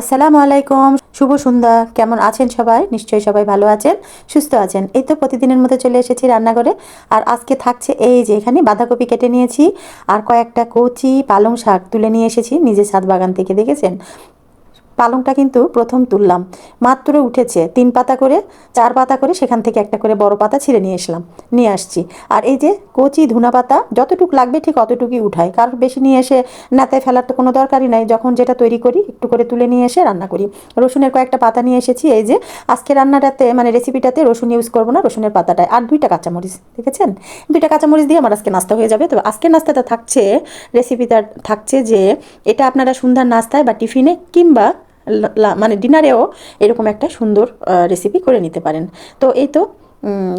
আসসালামু আলাইকুম, শুভ সন্ধ্যা। কেমন আছেন সবাই? নিশ্চয়ই সবাই ভালো আছেন, সুস্থ আছেন। এই তো প্রতিদিনের মতো চলে এসেছি রান্নাঘরে। আর আজকে থাকছে এই যে এখানে বাঁধাকপি কেটে নিয়েছি, আর কয়েকটা কচি পালং শাক তুলে নিয়ে এসেছি, নিজের ছাদ বাগান থেকে, দেখেছেন? পালংটা কিন্তু প্রথম তুললাম। মাত্র উঠেছে তিন পাতা করে, চার পাতা করে, সেখান থেকে একটা করে বড় পাতা ছিঁড়ে নিয়ে এসলাম, নিয়ে আসছি। আর এই যে কচি ধুনা পাতা, যতটুকু লাগবে ঠিক অতটুকুই উঠাই। কারণ বেশি নিয়ে এসে নাতায় ফেলার তো কোনো দরকারই নাই। যখন যেটা তৈরি করি, একটু করে তুলে নিয়ে এসে রান্না করি। রসুনের কয়েকটা পাতা নিয়ে এসেছি। এই যে আজকে রান্নাটাতে মানে রেসিপিটাতে রসুন ইউজ করব না, রসুনের পাতাটায়। আর দুইটা কাঁচামরিচ, দেখেছেন? দুইটা কাঁচামরিচ দিয়ে আমার আজকে নাস্তা হয়ে যাবে। তো আজকের নাস্তাটা থাকছে রেসিপিটা থাকছে যে, এটা আপনারা সন্ধ্যার নাস্তায় বা টিফিনে কিংবা মানে ডিনারেও এরকম একটা সুন্দর রেসিপি করে নিতে পারেন। তো এই তো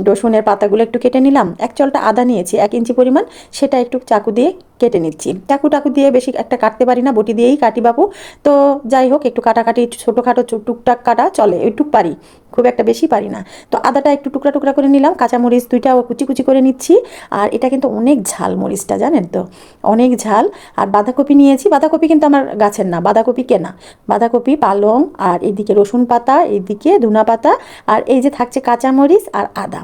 রসুনের পাতাগুলো একটু কেটে নিলাম। এক চলটা আদা নিয়েছি, এক ইঞ্চি পরিমাণ। সেটা একটু চাকু দিয়ে কেটে নিচ্ছি। চাকু টাকু দিয়ে বেশি একটা কাটতে পারি না, বটি দিয়েই কাটি বাবু তো যাই হোক, একটু কাটাকাটি, ছোটোখাটো টুকটাক কাটা চলে, ওইটুক পারি। খুব একটা বেশি পারি না। তো আদাটা একটু টুকরা টুকরা করে নিলাম, কাঁচামরিচ দুইটাও কুচি কুচি করে নিচ্ছি। আর এটা কিন্তু অনেক ঝাল মরিচটা, জানেন তো? অনেক ঝাল। আর বাঁধাকপি নিয়েছি। বাঁধাকপি কিন্তু আমার গাছের না, বাঁধাকপি কেনা। বাঁধাকপি, পালং, আর এদিকে রসুন পাতা, এদিকে ধুনা পাতা। আর এই যে থাকছে কাঁচামরিচ আর আদা।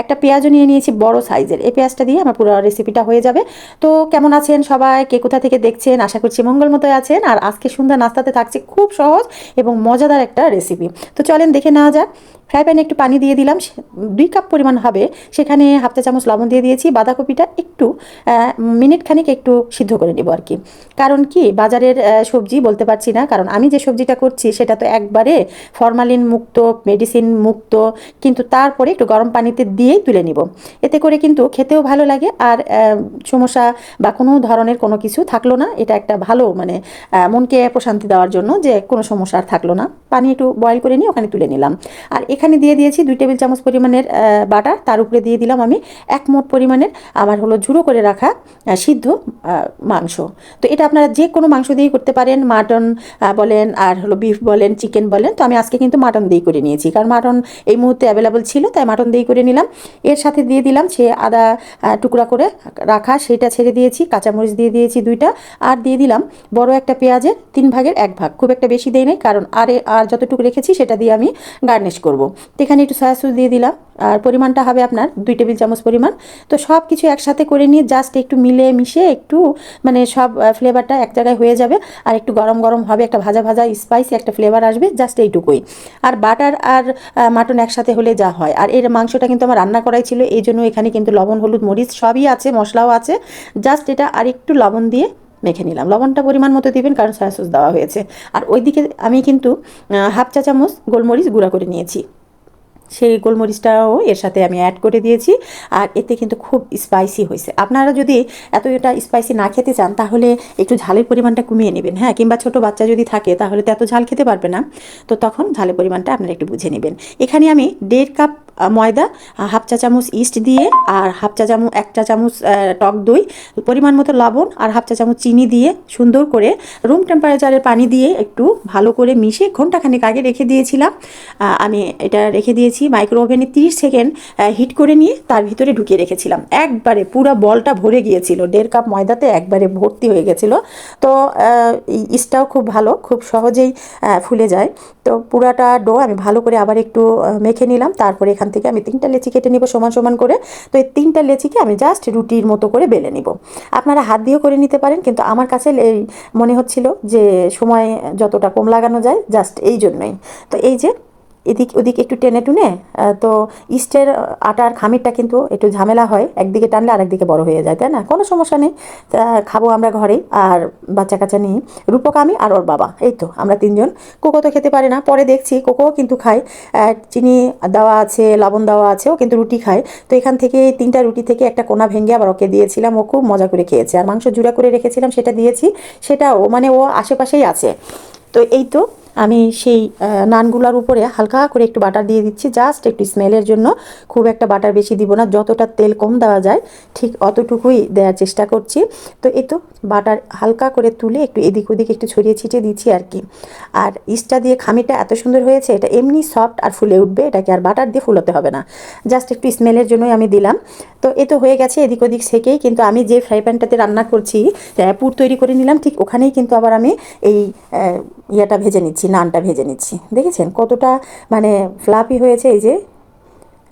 একটা পেঁয়াজও নিয়ে নিয়েছি বড় সাইজের। এই পেঁয়াজটা দিয়ে আমার পুরো রেসিপিটা হয়ে যাবে। তো কেমন আছেন সবাই? কে কোথা থেকে দেখছেন? আশা করছি মঙ্গল মতোই আছেন। আর আজকে সন্ধ্যা নাস্তাতে থাকছে খুব সহজ এবং মজাদার একটা রেসিপি তো চলেন দেখে নেওয়া যাক। ফ্রাই প্যানে একটু পানি দিয়ে দিলাম। দুই কাপ পরিমাণ হবে। সেখানে হাফ চা চামচ লবণ দিয়ে দিয়েছি। বাঁধাকপিটা একটু মিনিট খানিক একটু সিদ্ধ করে নেব আর কি। কারণ কি? বাজারের সবজি বলতে পারছি না। কারণ আমি যে সবজিটা করছি, সেটা তো একবারে ফরমালিন মুক্ত মেডিসিন মুক্ত কিন্তু তারপরে একটু গরম পানিতে দিয়েই তুলে নিব। এতে করে কিন্তু খেতেও ভালো লাগে আর সমস্যা বা কোনো ধরনের কোনো কিছু থাকল না। এটা একটা ভালো মানে মনকে প্রশান্তি দেওয়ার জন্য যে কোনো সমস্যা আর থাকল না। পানি একটু বয়েল করে নিয়ে ওখানে তুলে নিলাম। আর এখানে দিয়ে দিয়েছি দুই টেবিল চামচ পরিমাণের বাটার। তার উপরে দিয়ে দিলাম আমি এক মোট পরিমাণের, আমার হলো ঝুড়ো করে রাখা সিদ্ধ মাংস। তো এটা আপনারা যে কোনো মাংস দিয়েই করতে পারেন। মাটন বলেন আর হলো বিফ বলেন চিকেন বলেন। তো আমি আজকে কিন্তু মাটন দিয়েই করে নিয়েছি। কারণ মাটন এই মুহূর্তে অ্যাভেলেবল ছিল, তাই মাটন দিয়েই করে নিলাম। এর সাথে দিয়ে দিলাম সে আদা টুকরা করে রাখা, সেটা ছেড়ে দিয়েছি, কাঁচামরিচ দিয়ে দিয়েছি দুইটা। আর দিয়ে দিলাম বড় একটা পেঁয়াজের তিন ভাগের এক ভাগ। খুব একটা বেশি দেই নাই, কারণ আরে, আর যতটুকু রেখেছি সেটা দিয়ে আমি গার্নিশ করব। এখানে একটু সয়া সস দিয়ে দিলাম। আর পরিমাণটা হবে আপনার দুই টেবিল চামচ পরিমাণ। তো সব কিছু একসাথে করে নিয়ে জাস্ট একটু মিলে মিশে একটু মানে সব ফ্লেভারটা এক জায়গায় হয়ে যাবে। আর একটু গরম গরম হবে, একটা ভাজা ভাজা স্পাইসি একটা ফ্লেভার আসবে, জাস্ট এইটুকুই। আর বাটার আর মাটন একসাথে হলে যা হয়। আর এর মাংসটা কিন্তু আমার রান্না করাই ছিল, এই জন্য এখানে কিন্তু লবণ, হলুদ, মরিচ সবই আছে, মশলাও আছে। জাস্ট এটা আর একটু লবণ দিয়ে মেখে নিলাম। লবণটা পরিমাণ মতো দিবেন, কারণ সয়া সস দেওয়া হয়েছে। আর ওইদিকে আমি কিন্তু হাফ চা চামচ গোলমরিচ গুঁড়া করে নিয়েছি। সেই গোলমরিচটাও এর সাথে আমি অ্যাড করে দিয়েছি, আর এতে কিন্তু খুব স্পাইসি হয়েছে। আপনারা যদি এত এটা স্পাইসি না খেতে চান, তাহলে একটু ঝালের পরিমাণটা কমিয়ে নেবেন হ্যাঁ? কিংবা ছোট বাচ্চা যদি থাকে, তাহলে তো এত ঝাল খেতে পারবে না। তো তখন ঝালের পরিমাণটা আপনারা একটু বুঝে নেবেন। এখানে আমি দেড় কাপ ময়দা হাফ চা চামচ ইস্ট দিয়ে আর হাফ চা চামচ, এক চা চামচ টক দই, পরিমাণ মতো লবণ আর হাফ চা চামচ চিনি দিয়ে সুন্দর করে রুম টেম্পারেচারের পানি দিয়ে একটু ভালো করে মিশে ঘন্টাখানেক আগে রেখে দিয়েছিলাম। আমি এটা রেখে দিয়েছি মাইক্রো ওভেনে তিরিশ সেকেন্ড হিট করে নিয়ে তার ভিতরে ঢুকিয়ে রেখেছিলাম। একবারে পুরো বলটা ভরে গিয়েছিল, দেড় কাপ ময়দাতে একবারে ভর্তি হয়ে গেছিল। তো ইস্টটাও খুব ভালো, খুব সহজেই ফুলে যায়। তো পুরাটা ডো আমি ভালো করে আবার একটু মেখে নিলাম, তারপরে এখান থেকে আমি তিনটা লেচি কেটে নিব সমান সমান করে। তো এই তিনটা লেচিকে আমি জাস্ট রুটির মতো করে বেলে নিব। আপনারা হাত দিয়েও করে নিতে পারেন, কিন্তু আমার কাছে মনে হচ্ছিল যে সময় যতটা কম লাগানো যায় জাস্ট এই জন্যই। তো এই যে এদিক, ওদিক একটু টেনে টুনে তো ইস্টের আটার খামিরটা কিন্তু একটু ঝামেলা হয়, একদিকে টানলে আরেকদিকে বড় হয়ে যায়, তাই না? কোনো সমস্যা নেই। খাব আমরা ঘরে আর বাচ্চা কাচ্চা নিয়ে। রূপক আমি আর ওর বাবা, এই তো আমরা তিনজন। কোকো তো খেতে পারে না, পরে দেখছি কোকোও কিন্তু খায়। চিনি দেওয়া আছে, লবণ দেওয়া আছে, ও কিন্তু রুটি খায়। তো এখান থেকে তিনটা রুটি থেকে একটা কোনা ভেঙে আবার ওকে দিয়েছিলাম, ও খুব মজা করে খেয়েছে। আর মাংস জুড়া করে রেখেছিলাম, সেটা দিয়েছি, সেটা ও মানে ও আশেপাশেই আছে। তো এই তো আমি সেই নানগুলার উপরে হালকা করে একটু বাটার দিয়ে দিচ্ছি। জাস্ট একটু স্মেলের জন্য খুব একটা বাটার বেশি দিব না, যতটা তেল কম দেওয়া যায় ঠিক অতটুকুই দেওয়ার চেষ্টা করছি। তো এই তো বাটার হালকা করে তুলে একটু এদিক ওদিক একটু ছড়িয়ে ছিটিয়ে দিচ্ছি আর কি। আর ইস্টা দিয়ে খামিটা এত সুন্দর হয়েছে, এটা এমনি সফট আর ফুলে উঠবে, এটাকে আর বাটার দিয়ে ফুলোতে হবে না। জাস্ট একটু স্মেলের জন্যই আমি দিলাম। তো এ তো হয়ে গেছে এদিক ওদিক সেকেই, কিন্তু আমি যে ফ্রাই প্যানটাতে রান্না করছি পুর তৈরি করে নিলাম, ঠিক ওখানেই কিন্তু আবার আমি এই ইয়েটা ভেজে নিচ্ছি। নানটা ভেজে নিচ্ছি। দেখেছেন কতটা মানে ফ্লাপি হয়েছে এই যে?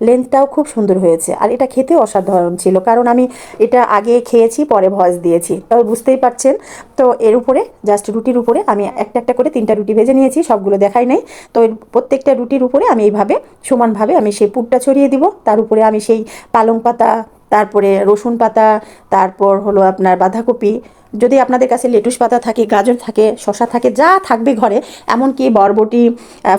লেন্থটাও খুব সুন্দর হয়েছে। আর এটা খেতে অসাধারণ ছিল, কারণ আমি এটা আগে খেয়েছি, পরে ভয়েস দিয়েছি। তবে বুঝতেই পারছেন? তো এর উপরে জাস্ট রুটির উপরে আমি একটা একটা করে তিনটা রুটি ভেজে নিয়েছি, সবগুলো দেখাই নাই। তো এর প্রত্যেকটা রুটির উপরে আমি এইভাবে সমানভাবে আমি সেই পুরটা ছড়িয়ে দিব। তার উপরে আমি সেই পালং পাতা তারপরে রসুন পাতা, তারপর হলো আপনার বাঁধাকপি। যদি আপনাদের কাছে লেটুস পাতা থাকে, গাজর থাকে শশা থাকে, যা থাকবে ঘরে, এমনকি বরবটি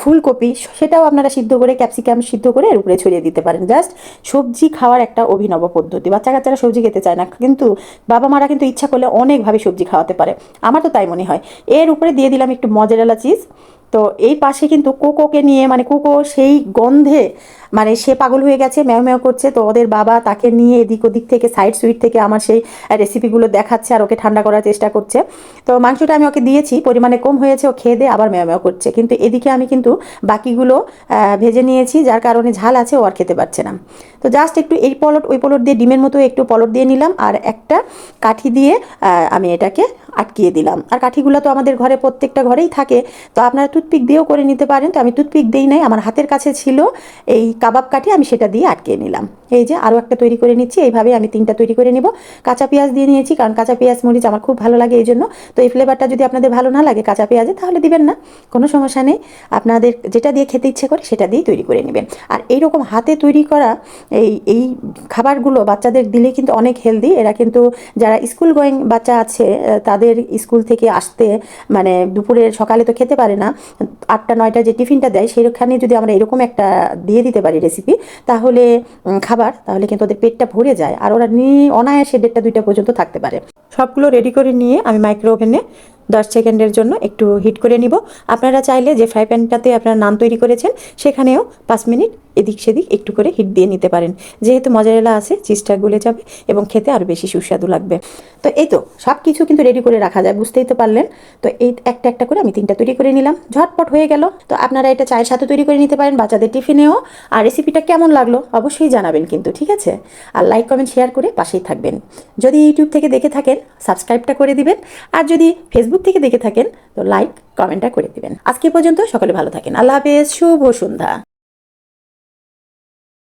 ফুলকপি, সেটাও আপনারা সিদ্ধ করে, ক্যাপসিকাম সিদ্ধ করে এর উপরে ছড়িয়ে দিতে পারেন। জাস্ট সবজি খাওয়ার একটা অভিনব পদ্ধতি। বাচ্চা কাচ্চারা সবজি খেতে চায় না, কিন্তু বাবা মারা কিন্তু ইচ্ছা করলে অনেকভাবে সবজি খাওয়াতে পারে। আমার তো তাই মনে হয়। এর উপরে দিয়ে দিলাম একটু মজারেলা চিজ। তো এই পাশে কিন্তু কোকোকে নিয়ে মানে কোকো সেই গন্ধে মানে সে পাগল হয়ে গেছে, ম্যাও ম্যাও করছে, তো ওদের বাবা তাকে নিয়ে এদিক ওদিক থেকে সাইড সুইট থেকে আমার সেই রেসিপিগুলো দেখাচ্ছে আর ওকে ঠান্ডা করার চেষ্টা করছে। তো মাংসটা আমি ওকে দিয়েছি, পরিমাণে কম হয়েছে, ও খেয়ে দিয়ে আবার ম্যাও ম্যাও করছে। কিন্তু এদিকে আমি কিন্তু বাকিগুলো ভেজে নিয়েছি, যার কারণে ঝাল আছে, ও আর খেতে পারছে না। তো জাস্ট একটু এই পলট, ওই পলট দিয়ে ডিমের মতো একটু পলট দিয়ে নিলাম আর একটা কাঠি দিয়ে আমি এটাকে আটকিয়ে দিলাম। আর কাঠিগুলো তো আমাদের ঘরে প্রত্যেকটা ঘরেই থাকে, তো আপনারা টুথপিক দিয়েও করে নিতে পারেন। তো আমি টুথপিক দিই নাই, আমার হাতের কাছে ছিল এই কাবাব কাঠি আমি সেটা দিয়ে আটকে নিলাম। এই যে আরও একটা তৈরি করে নিচ্ছি এইভাবে আমি তিনটা তৈরি করে নেব। কাঁচা পেঁয়াজ দিয়ে নিয়েছি, কারণ কাঁচা পেঁয়াজ, মরিচ আমার খুব ভালো লাগে এই জন্য তো এই ফ্লেভারটা যদি আপনাদের ভালো না লাগে কাঁচা পেঁয়াজে, তাহলে দিবেন না। কোনো সমস্যা নেই। আপনাদের যেটা দিয়ে খেতে ইচ্ছে করে, সেটা দিয়েই তৈরি করে নেবেন। আর এইরকম হাতে তৈরি করা এই এই খাবারগুলো বাচ্চাদের দিলে কিন্তু অনেক হেলদি এরা কিন্তু যারা স্কুল গোয়িং বাচ্চা আছে, তাদের স্কুল থেকে আসতে মানে দুপুরে সকালে তো খেতে পারে না। আটটা, নয়টা যে টিফিনটা দেয়, সেখানে যদি আমরা এরকম একটা দিয়ে দিতে পারি রেসিপি তাহলে খাবার, তাহলে কিন্তু ওদের পেটটা ভরে যায়। আর ওরা নিয়ে অনায়াসে দেড়টা, দুইটা পর্যন্ত থাকতে পারে। সবগুলো রেডি করে নিয়ে আমি মাইক্রো ওভেনে দশ সেকেন্ডের জন্য একটু হিট করে নিব। আপনারা চাইলে যে ফ্রাই প্যানটাতে আপনারা নান তৈরি করেছেন, সেখানেও পাঁচ মিনিট এদিক সেদিক একটু করে হিট দিয়ে নিতে পারেন। যেহেতু মজারেলা আছে চিজটা গলে যাবে এবং খেতে আরও বেশি সুস্বাদু লাগবে। তো এই তো সব কিছু কিন্তু রেডি করে রাখা যায়, বুঝতেই তো পারলেন। তো এই একটা একটা করে আমি তিনটা তৈরি করে নিলাম। ঝটপট হয়ে গেল। তো আপনারা এটা চায়ের সাথে তৈরি করে নিতে পারেন বাচ্চাদের টিফিনেও। আর রেসিপিটা কেমন লাগল অবশ্যই জানাবেন কিন্তু, ঠিক আছে? আর লাইক কমেন্ট শেয়ার করে পাশেই থাকবেন। যদি ইউটিউব থেকে দেখে থাকেন সাবস্ক্রাইবটা করে দিবেন। আর যদি ফেসবুক থেকে দেখে থাকেন, তো লাইক কমেন্টটা করে দিবেন। আজকে পর্যন্ত সকলে ভালো থাকেন। আল্লাহ হাফেজ, শুভ সন্ধ্যা।